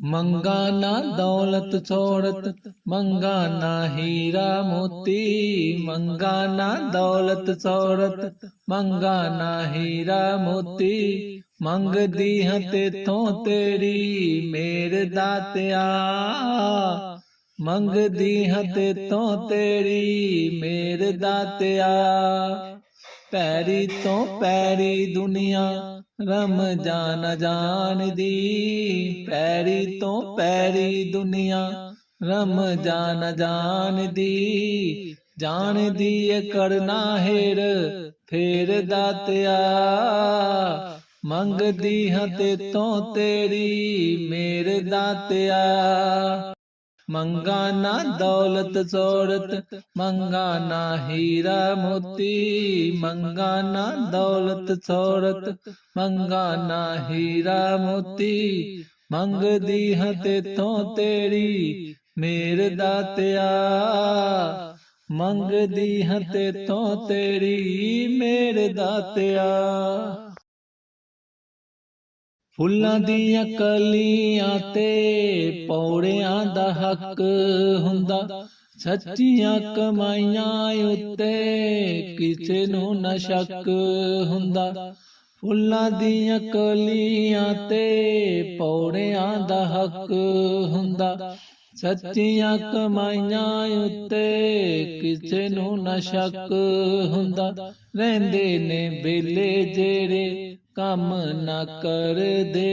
ਮੰਗਾ ਨਾ ਦੌਲਤ ਛੋੜਤ ਮੰਗਾ ਨਾ ਹੀਰਾ ਮੋਤੀ, ਮੰਗਾ ਨਾ ਦੌਲਤ ਛੋੜਤ ਮੰਗਾ ਨਾ ਹੀਰਾ ਮੋਤੀ। ਮੰਗਦੀ ਹਾਂ ਤੇਥੋਂ ਤੇਰੀ ਮੇਰ ਦਾਤਿਆ ਮੰਗਦੀ ਹਾਂ ਤੇਥੋਂ ਤੇਰੀ ਮੇਰ ਦਾਤਿਆ ਪੈਰੀ ਤੋਂ ਪੈਰੀ ਦੁਨੀਆ ਰਮ ਜਾਨ ਜਾਣਦੀ ਪੈਰੀ ਤੋਂ ਪੈਰੀ ਦੁਨੀਆ। ਰਮ ਜਾਨ ਜਾਣਦੀ ਜਾਣਦੀ ਏ ਕਰਨਾ ਹੇਰ, ਫੇਰ ਦਾਤਿਆ ਮੰਗਦੀ ਹਾਂ ਤੇ ਤੋਂ ਤੇਰੀ, ਮੇਰ ਦਾਤਿਆ ਮੰਗਾ ਨਾ ਦੌਲਤ ਸੋੜਤ ਮੰਗਾ ਨਾ ਹੀਰਾ ਮੋਤੀ, ਮੰਗਾ ਨਾ ਦੌਲਤ ਸੋੜਤ ਮੰਗਾ ਨਾ ਹੀਰਾ ਮੋਤੀ। ਮੰਗਦੀ ਹਾਂ ਤੇਥੋਂ ਤੇਰੀ ਮੇਰ ਦਾਤਿਆ ਮੰਗਦੀ ਹਾਂ ਤੇਥੋਂ ਤੇਰੀ ਮੇਰ ਦਾਤਿਆ ਫੁੱਲਾਂ ਦੀਆਂ ਕਲੀਆਂ ਤੇ ਪੌੜਿਆਂ ਦਾ ਹੱਕ ਹੁੰਦਾ। ਸੱਚੀਆਂ ਕਮਾਈਆਂ ਉੱਤੇ ਕਿਸੇ ਨੂੰ ਨਾ ਸ਼ੱਕ ਹੁੰਦਾ। ਫੁੱਲਾਂ ਦੀਆਂ ਕਲੀਆਂ ਤੇ ਪੌੜਿਆਂ ਦਾ ਹੱਕ ਹੁੰਦਾ। ਸੱਚੀਆਂ ਕਮਾਈਆਂ ਉੱਤੇ ਕਿਸੇ ਨੂੰ ਨਾ ਸ਼ੱਕ ਹੁੰਦਾ। ਰਹਿੰਦੇ ਨੇ ਬੇਲੇ ਜਿਹੜੇ ਕੰਮ ਨਾ ਕਰਦੇ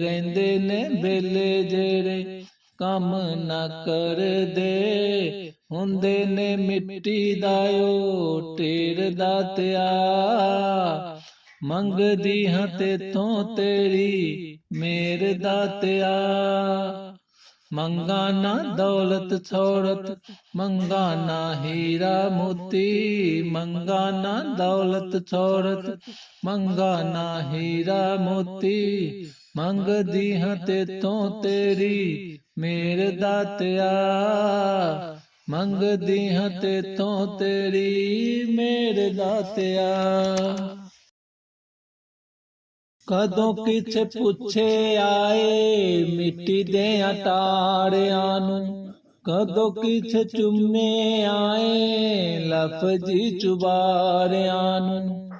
ਰਹਿੰਦੇ ਨੇ ਬੇਲੇ ਜਿਹੜੇ। ਕੰਮ ਨਾ ਕਰਦੇ ਹੁੰਦੇ ਨੇ ਮਿੱਟੀ ਦਾ ਓ ਢੇਰ ਦਾਤਿਆ ਮੰਗਦੀ ਹਾਂ ਤੇ ਤੇਥੋਂ ਤੇਰੀ ਮੇਰ ਦਾਤਿਆ ਮੰਗਾ ਨਾ ਦੌਲਤ ਛੋੜਤ ਮੰਗਾ ਨਾ ਹੀਰਾ ਮੋਤੀ, ਮੰਗਾ ਨਾ ਦੌਲਤ ਛੋੜਤ ਮੰਗਾ ਨਾ ਹੀਰਾ ਮੋਤੀ ਮੰਗਦੀ ਹਾਂ ਤੇਥੋਂ ਤੇਰੀ ਮੇਰ ਦਾਤਿਆ ਮੰਗਦੀ ਹਾਂ ਤੇਥੋਂ ਤੇਰੀ ਮੇਰ ਦਾਤਿਆ। ਕਦੋਂ ਕਿਛ ਪੁੱਛੇ ਆਏ, ਮਿੱਟੀ ਦੇ ਅਟਾੜਿਆਂ ਨੂੰ। ਕਦੋਂ ਕਿਛ ਚੁੰਮੇ ਆਏ, ਲਫ਼ਜ਼ੀ ਚੁਬਾਰਿਆਂ ਨੂੰ।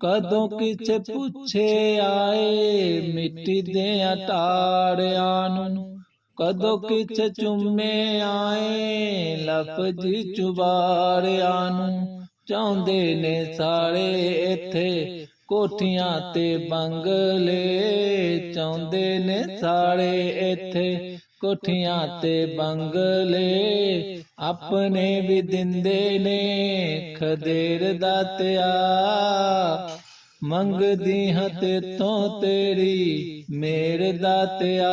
ਕਦੋਂ ਕਿਛ ਪੁੱਛੇ ਆਏ, ਮਿੱਟੀ ਦੇ ਅਟਾੜਿਆਂ ਨੂੰ। ਕਦੋਂ ਕਿਛ ਚੁੰਮੇ ਆਏ, ਲਫ਼ਜ਼ੀ ਚੁਬਾਰਿਆਂ ਨੂੰ। ਚਾਹੁੰਦੇ ਨੇ ਸਾਰੇ ਇੱਥੇ ਕੋਠੀਆਂ ਤੇ ਬੰਗਲੇ ਚਾਹੁੰਦੇ ਨੇ ਸਾਰੇ ਇੱਥੇ। ਕੋਠੀਆਂ ਤੇ ਬੰਗਲੇ ਆਪਣੇ ਵੀ ਦਿੰਦੇ ਨੇ। ਖਦੇਰ ਦਾਤਿਆ ਮੰਗਦੀ ਹਾਂ ਤੇਥੋਂ ਤੇਰੀ, ਮੇਰ ਦਾਤਿਆ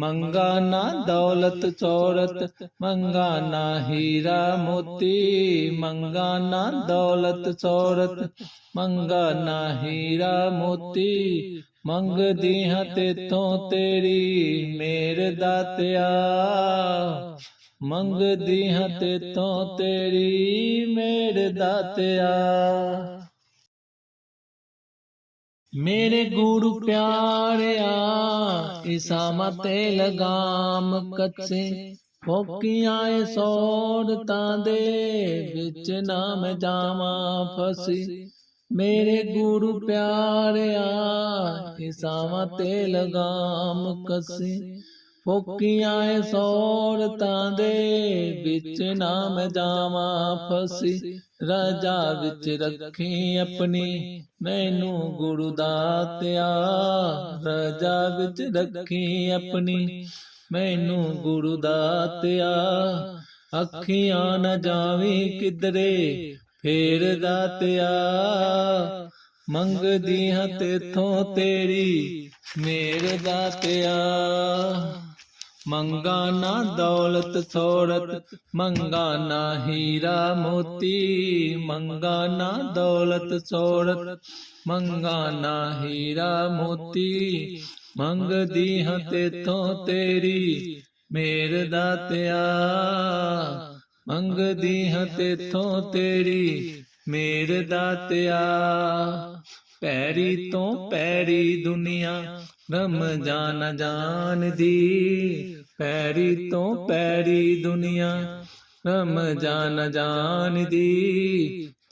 ਮੰਗਾ ਨਾ ਦੌਲਤ ਚੌਰਤ, ਮੰਗਾ ਨਾ ਹੀਰਾ ਮੋਤੀ, ਮੰਗਾ ਨਾ ਦੌਲਤ ਚੌਰਤ, ਮੰਗਾ ਨਾ ਹੀਰਾ ਮੋਤੀ, ਮੰਗਦੀ ਹਾਂ ਤੇਥੋਂ ਤੇਰੀ ਮੇਰ ਦਾਤਿਆ ਮੰਗਦੀ ਹਾਂ ਤੇਥੋਂ ਤੇਰੀ ਮੇਰ ਦਾਤਿਆ ਮੇਰੇ ਗੁਰੂ ਪਿਆਰਿਆ ਇਸਾਮਾ ਤੇ ਲਗਾਮ ਕੱਚੇ ਫੋਕੀਆਂ ਏ ਸੋੜਤਾਂ ਦੇ ਵਿੱਚ ਨਾ ਮੈਂ ਜਾਵਾਂ ਫਸੀ। ਮੇਰੇ ਗੁਰੂ ਪਿਆਰਿਆ ਇਸਾਮਾ ਤੇ ਲਗਾਮ ਕੱਸੇ ਫੋਕੀਆਂ ਏ ਸੋੜਤਾਂ ਦੇ ਵਿੱਚ ਨਾਮ ਜਾਵਾਂ ਫਸੀ। ਰਾਜਾ ਵਿੱਚ ਰੱਖੀ ਆਪਣੀ, ਮੈਨੂੰ ਗੁਰੂ ਦਾਤਿਆ ਰਾਜਾ ਵਿੱਚ ਰੱਖੀ ਆਪਣੀ, ਮੈਨੂੰ ਗੁਰੂ ਦਾਤਿਆ ਅੱਖੀਆਂ ਨਾ ਜਾਵੀ ਕਿਧਰੇ, ਫੇਰ ਦਾਤਿਆ ਮੰਗਦੀ ਹਾਂ ਤੇਥੋਂ ਤੇਰੀ, ਮੇਰ ਦਾਤਿਆ ਮੰਗਾ ਨਾ ਦੌਲਤ ਛੋੜਤ ਮੰਗਾ ਨਾ ਹੀਰਾ ਮੋਤੀ। ਮੰਗਾ ਨਾ ਦੌਲਤ ਛੋੜਤ ਮੰਗਾ ਨਾ ਹੀਰਾ ਮੋਤੀ। ਮੰਗਦੀ ਹਾਂ ਤੇਥੋਂ ਤੇਰੀ, ਮੇਰ ਦਾਤਿਆ ਮੰਗਦੀ ਹਾਂ ਤੇਥੋਂ ਤੇਰੀ, ਮੇਰ ਦਾਤਿਆ ਪੈਰੀ ਤੋਂ ਪੈਰੀ ਦੁਨੀਆ ਰਮਜ਼ਾਨ ਜਾਣਦੀ ਪੈਰੀ ਤੋਂ ਪੈਰੀ ਦੁਨੀਆ। ਰਮਜ਼ਾਨ ਜਾਣਦੀ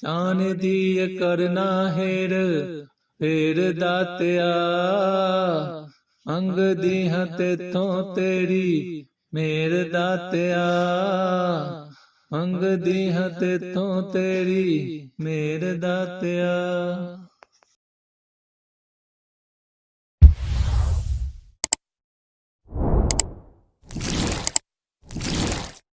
ਜਾਣਦੀ ਏ ਕਰਨਾ ਹੈਰ, ਫੇਰ ਦਾਤਿਆ। ਅੰਗ ਦੀ ਤੋਂ ਤੇਰੀ ਮੇਰ ਦਾਤਿਆ। ਅੰਗ ਦੀ ਤੋਂ ਤੇਰੀ ਮੇਰ ਦਾਤਿਆ।